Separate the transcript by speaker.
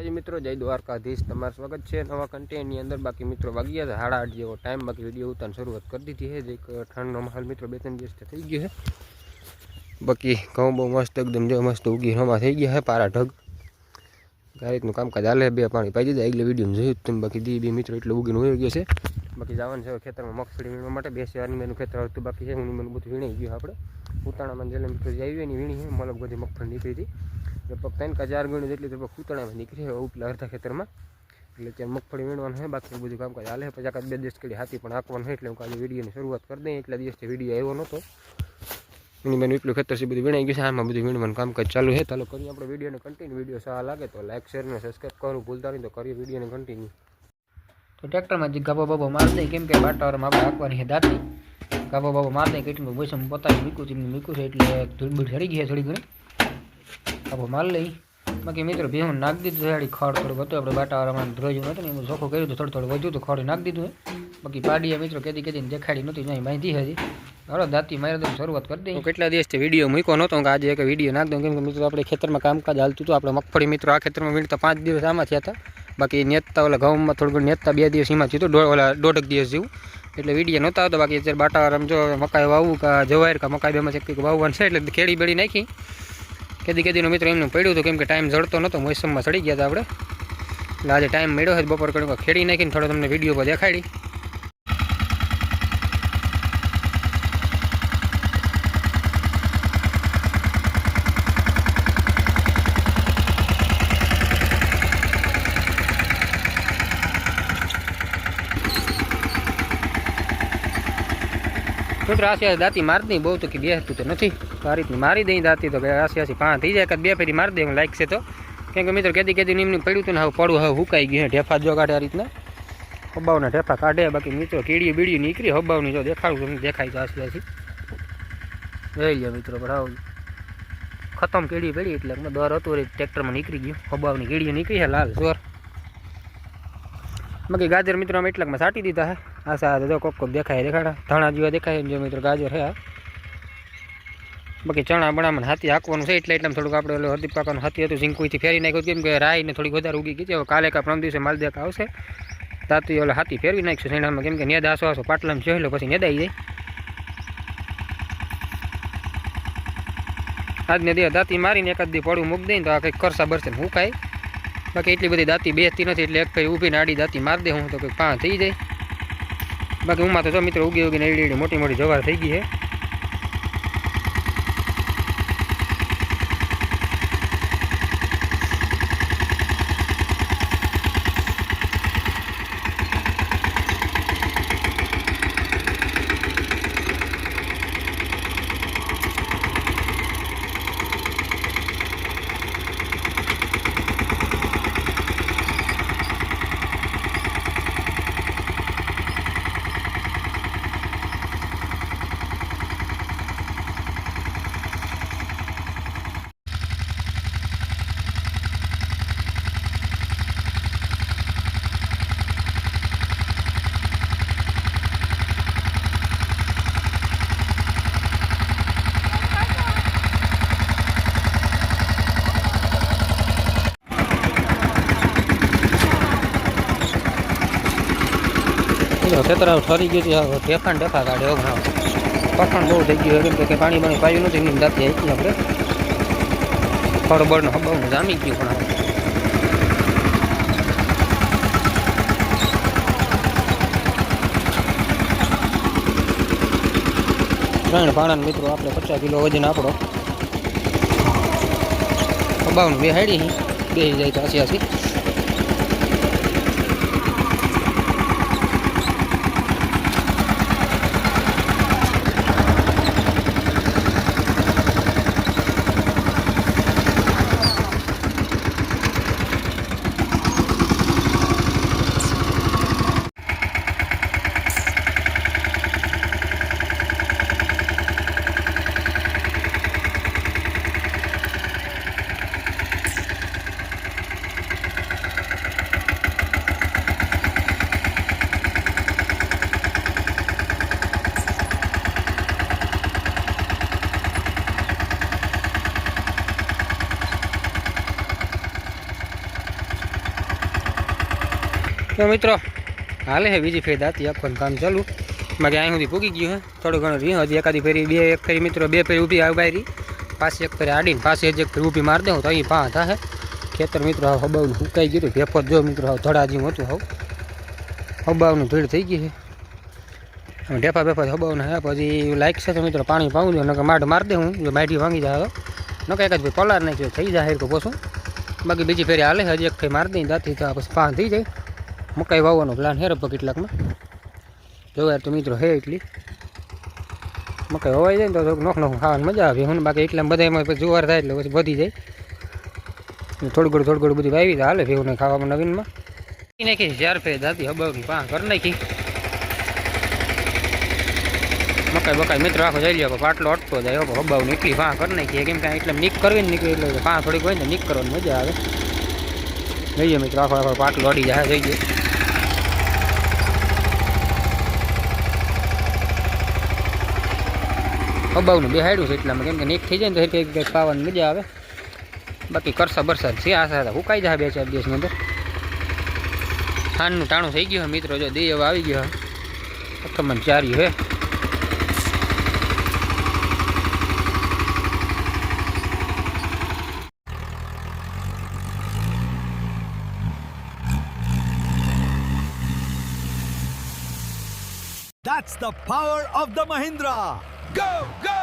Speaker 1: મિત્રો, જય દ્વારકાધીશ. તમારું સ્વાગત છે નવા કન્ટેન્ટની અંદર. બાકી મિત્રો વાગ્યા હતા સાડા આઠ જેવો ટાઈમ બાકી વીડિયો ઉતારવાની શરૂઆત કરી દીધી છે. જે ઠંડનો માહોલ મિત્રો બે ત્રણ દિવસ થઈ ગયો છે. બાકી ઘઉં બહુ મસ્ત એકદમ જો મસ્ત ઉગી હમા થઈ ગયા છે, પારા ઢગ. આ રીતનું કામકાજ હાલે બે પાણી પાઈ દીધા. એટલે વીડિયો જોયું તમે. બાકી દી બે મિત્રો એટલું ઉગીને હોઈ ગયો છે. બાકી જવાનું છે ખેતરમાં મગફળી વીણવા માટે. બે શહેરની મેનું ખેતર હતું બાકી છે. હું મને બધું વીણી ગયું આપણે. ઉતાણામાં જેને મિત્રો જે આવી એની વીણી છે. મતલબ બધી મગફળી નીકળી હતી. લગભગ ત્રણ કે ચાર ગણી જેટલી લગભગ ઉતાણામાં નીકળી હોય ઉપલા અડધા ખેતરમાં. એટલે ત્યાં મગફળી વીણવાનું હોય બાકી બધું કામકાજ હાલે પછી આકાદ બે દિવસ કરી હાથી પણ આંકવાનું હોય એટલે હું કાલે વિડીયોની શરૂઆત કરી દઈએ એટલા દિવસથી વીડિયો આવ્યો નહોતો. એની મેં એટલું ખેતર છે, બધું વીણાઈ ગયું છે. આમાં બધું વીણવાનું કામકાજ ચાલુ છે. ચાલો કરીએ આપણે વિડીયોને કન્ટિન્યુ વીડિયો સારા લાગે તો લાઈક શેર અને સબસ્ક્રાઈબ કરવું ભૂલતા નહીં. તો કરીએ વિડીયોને કન્ટિન્યુ
Speaker 2: તો ટ્રેક્ટરમાં જે ગાબો બાબો મારી દઈએ કેમ કે બાટાવારમાં આપણે આંકવાની દાંતી ગાબો બાબો મારી દઈએ કેટલું પૈસા પોતાની મીકું છે, એમને મીકું છે, એટલે ધૂળબૂળ ચડી ગઈ છે થોડી ઘણી. ગાબો માલ લઈ. બાકી મિત્રો ભેહું નાખી દીધું છે આડી ખડ થોડુંક હતું, આપણે બાટાવાળામાં ધ્રોજ્યું હતું ને એમાં ચોખ્ખું કર્યું હતું, થોડું થોડું વધ્યું તો ખડ નાખી દીધું બાકી પાડીએ મિત્રો, કેદી કેદી દેખાડી નહોતી નહીં માહિતી હતી. હાલો, દાંતી મારે તો શરૂઆત કરી દઈએ.
Speaker 1: કેટલા દિવસથી વીડિયો મૂક્યો નહોતો કે આજે એક વીડિયો નાખ દઉં, કેમ કે મિત્રો આપણે ખેતરમાં કામકાજ હાલતું હતું, આપણે મગફળી મિત્રો આ ખેતરમાં વીણતા પાંચ દિવસ આમાં થયા હતા. બાકી નેતતા ઓલા ઘઉંમાં થોડું ઘણું નેતતા બે દિવસ એમાં થયું હતું ઓલા દોઢક દિવસ જેવું. એટલે વીડિયો નહોતા આવતા, બાકી અત્યારે બાટા રમજો મકાઈ વાવવું કે જવાયર કે મકાઈ બેમાં કંઈક વાવવાનું છે, એટલે ખેડી બેડી નાખી. કેદી કેદીનો મિત્રો એમનું પડ્યું હતું, કેમ કે ટાઈમ જડતો નહોતો મોસમમાં ચડી ગયા હતા આપણે. એટલે આજે ટાઈમ મળ્યો છે, બપોર કરીને ખેડી નાખીને થોડો તમને વીડિયો પર દેખાડી. મિત્રો આસી દાંતી મારતી બહુ તો કે બેસતું તો નથી. તો આ રીતની મારી દઈ દાંતી તો આસી આસી પાંચ થઈ જાય. એકાદ બે ફેરી મારી દે લાઈક છે તો. કેમ કે મિત્રો કેદી કેદી નિમની પડ્યું હતું ને, હવે પડું હવે હુકાઈ ગયું ઢેફા જો કાઢે આ રીતના. હબાવના ઢેફા કાઢે. બાકી મિત્રો કીડીયું બીડીયું નીકળી. હબાવની જો દેખાડું, તમને દેખાય છે આશી આસી જોઈ લો મિત્રો બરાબર ખતમ કીડી પડી એટલે દર હતું. ટ્રેક્ટરમાં નીકળી ગયું. હબાવની કીડીઓ નીકળી છે લાલ, જોર. બાકી ગાજર મિત્રો અમે એટલાકમાં સાટી દીધા હે. આ સાથે જો કોક કોક દેખાય દેખાડા. ધાણા જેવા દેખાય જો મિત્રો ગાજર હે બાકી ચણા બણામાં હાથી હાંકવાનું છે એટલે એટલામાં થોડુંક આપણે ઓલું હરદીપ કાકાનું હાથી હતું ઝીંકુઈથી ફેરી નાખ્યું કેમ કે રાઈને થોડીક વધારે ઉગી ગઈ છે. કાલે કા પ્રમ દિવસે માલદેક આવશે. તાતી ઓલે હાથી ફેરવી નાખશું શેણામાં. કેમ કે નેદ આસો આસો પાટલામાં જોઈ લો, પછી નેદાઈ જાય. આજને દે દાંતી મારીને એકાદ દી પડું મૂકી દઈને તો આ કંઈક કરસા બરસે હું હુકાય બાકી એટલી બધી દાંતી બેસતી નથી એટલે એક કઈ ઊભીને આડી દાંતી મારી દે, હું તો કંઈક પાંચ થઈ જાય. બાકી ઉમાં તો જો મિત્રો ઉગી ઉગીને એડી એડી મોટી મોટી જવાર થઈ ગઈ છે. ખેતરા ઠરી ગયું છે હવે ઢેફા કાઢે હવે પખણ બહુ થઈ ગયું કેમ કે પાણી પાણી પાયું નથી એની દાંતી આવી આપણે. ફળ બળનો હબાવનું જામી ગયું પણ ત્રણ પાણાના મિત્રો આપણે પચાસ કિલો વજન આપણો અબાવનું બે હાડી બે જાય તો આસી આસી તો મિત્રો, હાલે હે બીજી ફેર દાંતી આખવાનું કામ ચાલુ. બાકી અહીં સુધી પૂગી ગયું હે. થોડું ઘણું રહ્યું, હજી એકાદી ફેરી, બે એક ફેરી મિત્રો, બે ફેરી ઊભી આવી રહી પાછી એક ફેરી આડીને પાછી હજી એક ફેરી ઊભી મારી દઉં, તો અહીં પા થાય ખેતર મિત્રો હવે હબાવનું સુકાઈ ગયું હતું. ભેફો જો મિત્રો હવે ધડા જેવું હતું હવે. હબાવનું ભીડ થઈ ગઈ છે. હવે ઢેફા બેફા હબાવના હે. પછી લાઈક છે તો મિત્રો પાણી પાવું દો નકર માઢ મારી દે હું. જો માઠી ભાંગી જાય તો નકર એક જ ભાઈ પલાર નાખ્યો થઈ જાય હેરકો પોસું બાકી બીજી ફેરી હાલે હજી એક ફેરી મારી દઈ દાંતી તો પછી પાન થઈ જાય. મકાઈ વાવવાનો પ્લાન હે રબ્બા કેટલાકમાં. જોવા તો મિત્રો હે એટલી. મકાઈ હોવાઈ જાય ને તો થોડુંક નોખ નોખ ખાવાની મજા આવે. હું બાકી એટલા બધા એમાં પછી જુવાર થાય એટલે પછી વધી જાય. થોડું ઘણું થોડું ઘણું બધું વાવી તો હાલે ભેગું ખાવામાં નવીનમાં. નાખી ચાર ફે દાતી હબાવની પા કરી નાખી. મકાઈ બકાઈ મિત્રો આખો જઈ લ્યો પાટલો અટતો જાય, હો હબાવની એટલી પા કરી નાખી. કેમ કે એટલે નીક કરવી નીકળી એટલે પા થોડીક હોય ને નીક કરવાની મજા આવે. જઈએ મિત્રો, આખો આખો પાટલો અડી જાય, જઈએ. હબાવનું બેહાડ્યું છે એટલામાં. કેમ કે નીક થઈ જાય ને તો એક એક ખાવાની મજા આવે. બાકી કરસા બરસાદ છે, આ સાથે હુકાઈ જાય બે ચાર દિવસની અંદર. ખાંડનું ટાણું થઈ ગયું મિત્રો, જો દે આવી ગયો. અઠમણ ચાર્યું હે.
Speaker 3: That's the power of the Mahindra. Go, go!